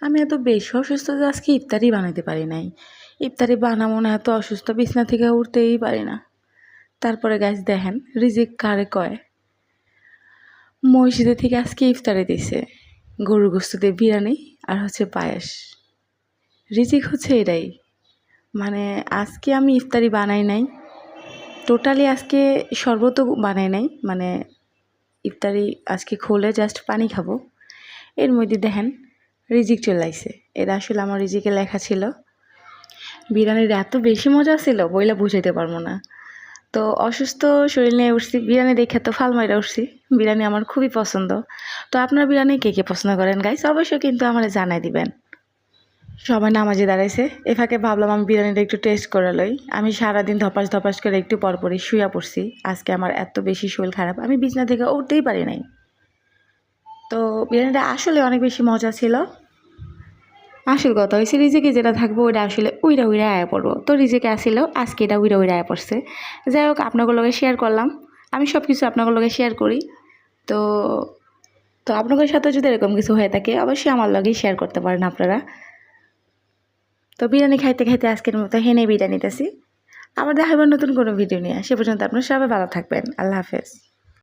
আমি এত বেশি অসুস্থ যে আজকে ইফতারি বানাতে পারি নাই। ইফতারি বানাবো না, এত অসুস্থ, বিছনা থেকে উঠতেই পারি না। তারপরে গাছ দেখেন, রিজিক কারে কয়? মসজিদে থেকে আজকে ইফতারি দিছে। গরু গোস্ত দিয়ে বিরিয়ানি আর হচ্ছে পায়েস। রিজিক হচ্ছে এটাই। মানে আজকে আমি ইফতারি বানাই নাই। টোটালি আজকে শরবতও বানাই নাই। মানে ইফতারি আজকে খোলে জাস্ট পানি খাব। এর মধ্যে দেখেন রিজিক চলে আইছে। এটা আসলে আমার রিজিকে লেখা ছিল। বিরিয়ানির এত বেশি মজা ছিল, বইলা বুঝাইতে পারব না। তো অসুস্থ শরীর নিয়ে উঠছি, বিরিয়ানি দেখে তো ফাল মাইরা উঠছি। বিরিয়ানি আমার খুবই পছন্দ। তো আপনার বিরিয়ানি কে কে পছন্দ করেন গাইস অবশ্যই কিন্তু আমার জানাই দিবেন। সবাই নামাজে দাঁড়াইছে। এ ফাঁকে ভাবলাম আমি বিরিয়ানিটা একটু টেস্ট করে লই। আমি সারাদিন ধপাস ধপাস করে একটু পরপরই শুয়ে পড়ছি। আজকে আমার এত বেশি শরীর খারাপ, আমি বিছনা থেকে উঠতেই পারি নাই। তো বিরিয়ানিটা আসলে অনেক বেশি মজা ছিল। আসল কথা হয়েছে রিজেকে যেটা থাকব ওটা আসলে উইরা উইরা আয়া পড়ব। তো রিজেকে আসিল আজকে এটা উইরা উইরা আয়া পড়ছে। যাই হোক আপনাদের লগে শেয়ার করলাম। আমি সব কিছু আপনাদের লগে শেয়ার করি। তো তো আপনাদের সাথে যদি এরকম কিছু হয়ে থাকে, অবশ্যই আমার লগেই শেয়ার করতে পারেন আপনারা। তো বিরিয়ানি খাইতে খাইতে আজকের মতো হেনে বিরিয়ানি নিতেছি। আবার দেখাবার নতুন কোনো ভিডিও নিয়ে। সে পর্যন্ত আপনারা সবাই ভালো থাকবেন। আল্লাহ হাফেজ।